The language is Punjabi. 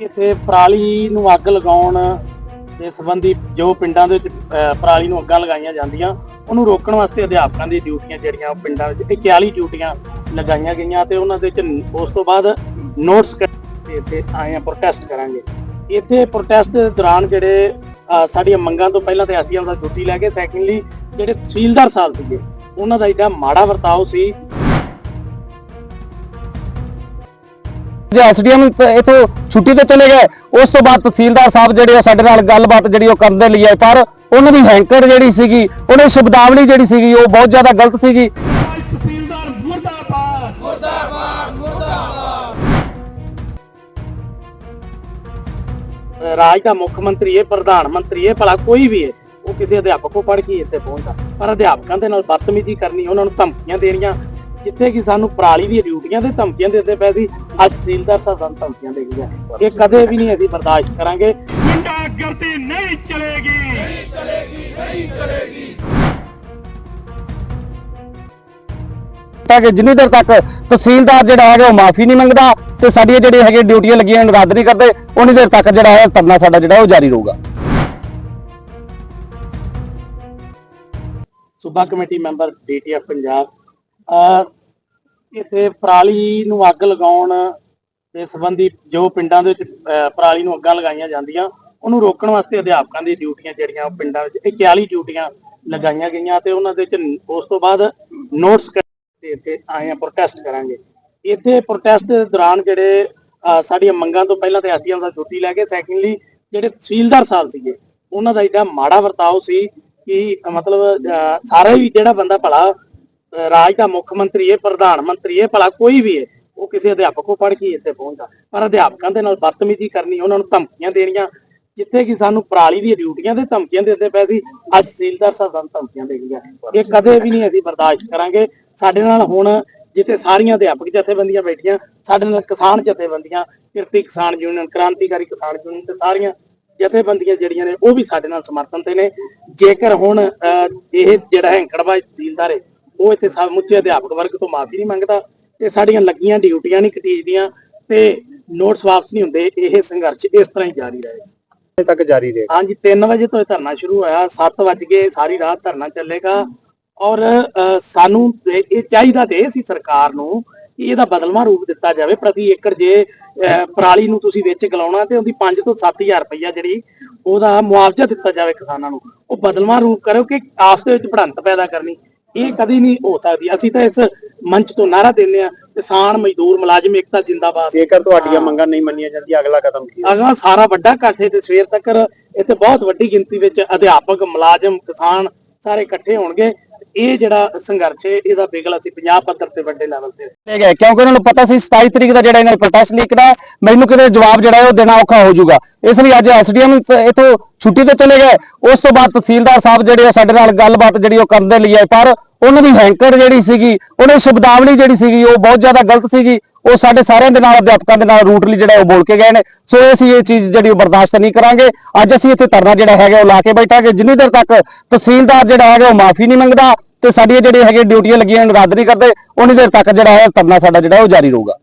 ਇੱਥੇ ਪਰਾਲੀ ਨੂੰ ਅੱਗ ਲਗਾਉਣ ਦੇ ਸੰਬੰਧੀ ਜੋ ਪਿੰਡਾਂ ਦੇ ਵਿੱਚ ਅਹ, ਪਰਾਲੀ ਨੂੰ ਅੱਗਾਂ ਲਗਾਈਆਂ ਜਾਂਦੀਆਂ ਉਹਨੂੰ ਰੋਕਣ ਵਾਸਤੇ ਅਧਿਆਪਕਾਂ ਦੀ ਡਿਊਟੀਆਂ ਜਿਹੜੀਆਂ ਉਹ ਪਿੰਡਾਂ ਵਿੱਚ ਇਹ 41 ਡਿਊਟੀਆਂ ਲਗਾਈਆਂ ਗਈਆਂ ਤੇ ਉਹਨਾਂ ਦੇ ਵਿੱਚ ਉਸ ਤੋਂ ਬਾਅਦ ਨੋਟਸ ਤੇ ਇੱਥੇ ਆਏ ਆ ਪ੍ਰੋਟੈਸਟ ਕਰਾਂਗੇ। ਇੱਥੇ ਪ੍ਰੋਟੈਸਟ ਦੇ ਦੌਰਾਨ ਜਿਹੜੇ ਅਹ, ਸਾਡੀਆਂ ਮੰਗਾਂ ਤੋਂ ਪਹਿਲਾਂ ਤੇ ਅਸੀਂ ਉਹਦਾ ਡਿਊਟੀ ਲੈ ਕੇ ਸੈਕੰਡਲੀ ਜਿਹੜੇ ਤਹਿਸੀਲਦਾਰ ਸਾਹਿਬ ਸੀਗੇ ਉਹਨਾਂ ਦਾ ਏਡਾ ਮਾੜਾ ਵਰਤਾਓ ਸੀ ਜੇ ਐਸਡੀਐਮ ਇਥੋਂ ਛੁੱਟੀ ਤੇ ਚਲੇ ਗਏ ਉਸ ਤੋਂ ਬਾਅਦ ਤਹਿਸੀਲਦਾਰ ਸਾਹਿਬ ਜਿਹੜੇ ਉਹ ਸਾਡੇ ਨਾਲ ਗੱਲਬਾਤ ਜਿਹੜੀ ਉਹ ਕਰਨ ਦੇ ਲਈ ਆਏ ਪਰ ਉਹਨਾਂ ਦੀ ਹੈਂਕੜ ਜਿਹੜੀ ਸੀਗੀ ਉਹਨਾਂ ਦੀ ਸ਼ਬਦਾਵਲੀ ਜਿਹੜੀ ਸੀਗੀ ਉਹ ਬਹੁਤ ਜ਼ਿਆਦਾ ਗਲਤ ਸੀਗੀ। ਤਹਿਸੀਲਦਾਰ ਮੁਰਦਾਬਾਦ। ਅਹ ਰਾਜ ਦਾ ਮੁੱਖ ਮੰਤਰੀ ਹੈ ਪ੍ਰਧਾਨ ਮੰਤਰੀ ਹੈ ਭਲਾ ਕੋਈ ਵੀ ਹੈ ਉਹ ਕਿਸੇ ਅਧਿਆਪਕ ਕੋ ਪੜ੍ਹ ਕੇ ਇੱਥੇ ਪਹੁੰਚਦਾ ਪਰ ਅਧਿਆਪਕਾਂ ਦੇ ਨਾਲ ਬਦਤਮੀਜ਼ੀ ਕਰਨੀ ਉਹਨਾਂ ਨੂੰ ਧਮਕੀਆਂ ਦੇਣੀਆਂ ਜਿੱਥੇ ਕਿ ਸਾਨੂੰ ਪਰਾਲੀ ਦੀਆਂ ਡਿਊਟੀਆਂ ਤੇ ਧਮਕੀਆਂ ਦਿੰਦੇ ਪਏ ਸੀ ਅੱਜ ਤਹਿਸੀਲਦਾਰ ਸਾਹਿਬ ਸਾਨੂੰ ਧਮਕੀਆਂ ਦੇ ਗਈਆਂ। ਇਹ ਕਦੇ ਵੀ ਨਹੀਂ ਅਸੀਂ ਬਰਦਾਸ਼ਤ ਕਰਾਂਗੇ। ਗੁੰਡਾਗਰਦੀ ਨਹੀਂ ਚਲੇਗੀ। ਤਾਂ ਕਿ ਜਿੰਨੀ ਦੇਰ ਤੱਕ ਤਹਿਸੀਲਦਾਰ ਜਿਹੜਾ ਹੈਗਾ ਉਹ ਮਾਫੀ ਨਹੀਂ ਮੰਗਦਾ ਤੇ ਸਾਡੀਆਂ ਜਿਹੜੀਆਂ ਹੈਗੀਆਂ ਡਿਊਟੀਆਂ ਲੱਗੀਆਂ ਉਹਨੂੰ ਰੱਦ ਨਹੀਂ ਕਰਦੇ ਉਨੀ ਦੇਰ ਤੱਕ ਜਿਹੜਾ ਹੈ ਧਰਨਾ ਸਾਡਾ ਜਿਹੜਾ ਉਹ ਜਾਰੀ ਰਹੂਗਾ। ਸੂਬਾ ਕਮੇਟੀ ਮੈਂਬਰ ਡੀਟੀਐਫ ਪੰਜਾਬ ਇੱਥੇ ਪਰਾਲੀ ਨੂੰ ਅੱਗ ਲਗਾਉਣ ਦੇ ਸੰਬੰਧੀ ਜੋ ਪਿੰਡਾਂ ਦੇ ਵਿੱਚ ਪਰਾਲੀ ਨੂੰ ਅੱਗਾਂ ਲਗਾਈਆਂ ਜਾਂਦੀਆਂ ਉਹਨੂੰ ਰੋਕਣ ਵਾਸਤੇ ਅਧਿਆਪਕਾਂ ਦੀ ਡਿਊਟੀਆਂ ਜਿਹੜੀਆਂ ਉਹ ਪਿੰਡਾਂ ਵਿੱਚ 41 ਡਿਊਟੀਆਂ ਲਗਾਈਆਂ ਗਈਆਂ ਤੇ ਉਹਨਾਂ ਦੇ ਵਿੱਚ ਉਸ ਤੋਂ ਬਾਅਦ ਨੋਟਸ ਤੇ ਇੱਥੇ ਆਏ ਆ ਪ੍ਰੋਟੈਸਟ ਕਰਾਂਗੇ। ਇੱਥੇ ਪ੍ਰੋਟੈਸਟ ਦੇ ਦੌਰਾਨ ਜਿਹੜੇ ਅਹ ਸਾਡੀਆਂ ਮੰਗਾਂ ਤੋਂ ਪਹਿਲਾਂ ਤੇ ਅਸੀਂ ਉਹਦਾ ਛੁੱਟੀ ਲੈ ਕੇ ਸੈਕੰਡਲੀ ਜਿਹੜੇ ਤਹਿਸੀਲਦਾਰ ਸਾਹਿਬ ਸੀਗੇ ਉਹਨਾਂ ਦਾ ਏਡਾ ਮਾੜਾ ਵਰਤਾਓ ਸੀ ਕਿ ਮਤਲਬ ਅਹ, ਸਾਰਾ ਹੀ ਜਿਹੜਾ ਬੰਦਾ ਭਲਾ ਰਾਜ ਦਾ ਮੁੱਖ ਮੰਤਰੀ ਹੈ ਪ੍ਰਧਾਨ ਮੰਤਰੀ ਹੈ ਭਲਾ ਕੋਈ ਵੀ ਹੈ ਉਹ ਕਿਸੇ ਅਧਿਆਪਕ ਕੋ ਪੜ੍ਹ ਕੇ ਇੱਥੇ ਪਹੁੰਚਦਾ। ਪਰ ਅਧਿਆਪਕਾਂ ਦੇ ਨਾਲ ਬਦਤਮੀਜ਼ੀ ਕਰਨੀ ਉਹਨਾਂ ਨੂੰ ਧਮਕੀਆਂ ਦੇਣੀਆਂ ਜਿੱਥੇ ਕਿ ਸਾਨੂੰ ਪਰਾਲੀ ਦੀਆਂ ਡਿਊਟੀਆਂ ਤੇ ਧਮਕੀਆਂ ਦਿੰਦੇ ਪਏ ਸੀ ਅੱਜ ਤਹਿਸੀਲਦਾਰ ਸਾਹਿਬ ਸਾਨੂੰ ਧਮਕੀਆਂ ਦੇ ਗਈਆਂ। ਇਹ ਕਦੇ ਵੀ ਨਹੀਂ ਅਸੀਂ ਬਰਦਾਸ਼ਤ ਕਰਾਂਗੇ। ਸਾਡੇ ਨਾਲ ਹੁਣ ਜਿੱਥੇ ਸਾਰੀਆਂ ਅਧਿਆਪਕ ਜਥੇਬੰਦੀਆਂ ਬੈਠੀਆਂ ਸਾਡੇ ਨਾਲ ਕਿਸਾਨ ਜਥੇਬੰਦੀਆਂ ਕਿਰਤੀ ਕਿਸਾਨ ਯੂਨੀਅਨ ਕ੍ਰਾਂਤੀਕਾਰੀ ਕਿਸਾਨ ਯੂਨੀਅਨ ਤੇ ਸਾਰੀਆਂ ਜਥੇਬੰਦੀਆਂ ਜਿਹੜੀਆਂ ਨੇ ਉਹ ਵੀ ਸਾਡੇ ਨਾਲ ਸਮਰਥਨ ਤੇ ਨੇ। ਜੇਕਰ ਹੁਣ ਅਹ, ਇਹ ਜਿਹੜਾ ਹੈਂਕੜਬਾਜ਼ ਤਹਿਸੀਲਦਾਰ ਹੈ ਉਹ ਇੱਥੇ ਸਮੁੱਚੇ ਅਧਿਆਪਕ ਵਰਗ ਤੋਂ ਮਾਫੀ ਨਹੀਂ ਮੰਗਦਾ ਤੇ ਸਾਡੀਆਂ ਲੱਗੀਆਂ ਡਿਊਟੀਆਂ ਨਹੀਂ ਕਟੀਜਦੀਆਂ ਤੇ ਨੋਟਸ ਵਾਪਸ ਨਹੀਂ ਹੁੰਦੇ ਇਹ ਸੰਘਰਸ਼ ਇਸ ਤਰ੍ਹਾਂ ਹੀ ਜਾਰੀ ਰਹੇਗਾ ਤੱਕ ਜਾਰੀ ਰਹੇ। ਹਾਂਜੀ 3 ਵਜੇ ਤੋਂ ਇਹ ਧਰਨਾ ਸ਼ੁਰੂ ਹੋਇਆ 7 ਵਜੇ ਸਾਰੀ ਰਾਤ ਧਰਨਾ ਚੱਲੇਗਾ ਔਰ ਸਾਨੂੰ ਇਹ ਚਾਹੀਦਾ ਤੇ ਇਹ ਸੀ ਸਰਕਾਰ ਨੂੰ ਕਿ ਇਹਦਾ ਬਦਲਵਾਂ ਰੂਪ ਦਿੱਤਾ ਜਾਵੇ ਪ੍ਰਤੀ ਏਕੜ ਜੇ ਪਰਾਲੀ ਨੂੰ ਤੁਸੀਂ ਵਿੱਚ ਗਲਾਉਣਾ ਤੇ ਉਹਦੀ 5 ਤੋਂ 7000 ਰੁਪਈਆ ਜਿਹੜੀ ਉਹਦਾ ਮੁਆਵਜ਼ਾ ਦਿੱਤਾ ਜਾਵੇ ਕਿਸਾਨਾਂ ਨੂੰ ਉਹ ਬਦਲਵਾਂ ਰੂਪ ਕਰੋ ਕਿ ਆਪਸ ਦੇ ਵਿੱਚ ਭੜੰਤ ਪੈਦਾ ਕਰਨੀ। ਇਹ ਕਦੀ ਨਹੀਂ ਹੋ ਸਕਦੀ। ਅਸੀਂ ਤਾਂ ਇਸ ਮੰਚ ਤੋਂ ਨਾਰਾ ਦਿੰਦੇ ਆ ਕਿਸਾਨ ਮਜ਼ਦੂਰ ਮੁਲਾਜ਼ਮ ਏਕਤਾ ਜਿੰਦਾਬਾਦ। ਜੇਕਰ ਤੁਹਾਡੀਆਂ ਮੰਗਾਂ ਨਹੀਂ ਮੰਨੀਆਂ ਜਾਂਦੀਆਂ ਅਗਲਾ ਕਦਮ ਕੀ ਅਗਲਾ ਸਾਰਾ ਵੱਡਾ ਇਕੱਠ ਤੇ ਸਵੇਰ ਤੱਕ ਇੱਥੇ ਬਹੁਤ ਵੱਡੀ ਗਿਣਤੀ ਵਿੱਚ ਅਧਿਆਪਕ ਮੁਲਾਜ਼ਮ ਕਿਸਾਨ ਸਾਰੇ ਇਕੱਠੇ ਹੋਣਗੇ। ਇਹ ਜਿਹੜਾ ਸੰਘਰਸ਼ ਹੈ, ਇਹਦਾ ਬਿਗਲ ਅਸੀਂ ਪੰਜਾਬ ਪੱਧਰ ਤੇ ਵੱਡੇ ਲੈਵਲ ਤੇ ਲੈ ਗਏ, ਕਿਉਂਕਿ ਉਹਨਾਂ ਨੂੰ ਪਤਾ ਸੀ 27 ਤਰੀਕ ਦਾ ਜਿਹੜਾ ਇਹਨਾਂ ਨੇ ਪ੍ਰੋਟੈਸਟ ਲਿਖਣਾ ਮੈਨੂੰ ਕਿਤੇ ਜਵਾਬ ਜਿਹੜਾ ਉਹ ਦੇਣਾ ਔਖਾ ਹੋ ਜਾਊਗਾ। ਇਸ ਲਈ ਅੱਜ ਐਸਡੀਐਮ ਇਥੋਂ ਛੁੱਟੀ ਤੇ ਚਲੇ ਗਏ। ਉਸ ਤੋਂ ਬਾਅਦ ਤਹਿਸੀਲਦਾਰ ਸਾਹਿਬ ਜਿਹੜੇ ਉਹ ਸਾਡੇ ਨਾਲ ਗੱਲਬਾਤ ਜਿਹੜੀ ਉਹ ਕਰਨ ਦੇ ਲਈ ਆਏ, ਪਰ ਉਹਨਾਂ ਦੀ ਹੈਂਕਰ ਜਿਹੜੀ ਸੀਗੀ, ਉਹਨਾਂ ਦੀ ਸ਼ਬਦਾਵਲੀ ਜਿਹੜੀ ਸੀਗੀ, ਉਹ ਬਹੁਤ ਜ਼ਿਆਦਾ ਗਲਤ ਸੀਗੀ। ਉਹ ਸਾਡੇ ਸਾਰਿਆਂ ਦੇ ਨਾਲ, ਅਧਿਆਪਕਾਂ ਦੇ ਨਾਲ ਰੂਟਲੀ ਜਿਹੜਾ ਉਹ ਬੋਲ ਕੇ ਗਏ ਨੇ। ਸੋ ਅਸੀਂ ਇਹ ਚੀਜ਼ ਜਿਹੜੀ ਉਹ ਬਰਦਾਸ਼ਤ ਨਹੀਂ ਕਰਾਂਗੇ। ਅੱਜ ਅਸੀਂ ਇੱਥੇ ਧਰਨਾ ਜਿਹੜਾ ਹੈਗਾ ਉਹ ਲਾ ਕੇ ਬੈਠਾਂਗੇ। ਜਿੰਨੀ ਦੇਰ ਤੱਕ ਤਹਿਸੀਲਦਾਰ ਜਿਹੜਾ ਹੈਗਾ ਉਹ ਮਾਫੀ ਨਹੀਂ ਮੰਗਦਾ ਤੇ ਸਾਡੀਆਂ ਜਿਹੜੀਆਂ ਹੈਗੇ ਡਿਊਟੀਆਂ ਲੱਗੀਆਂ ਉਹਨੂੰ ਰੱਦ ਨਹੀਂ ਕਰਦੇ ਉਨੀ ਦੇਰ ਤੱਕ ਜਿਹੜਾ ਹੈ ਧਰਨਾ ਸਾਡਾ ਜਿਹੜਾ ਉਹ ਜਾਰੀ ਰਹੂਗਾ।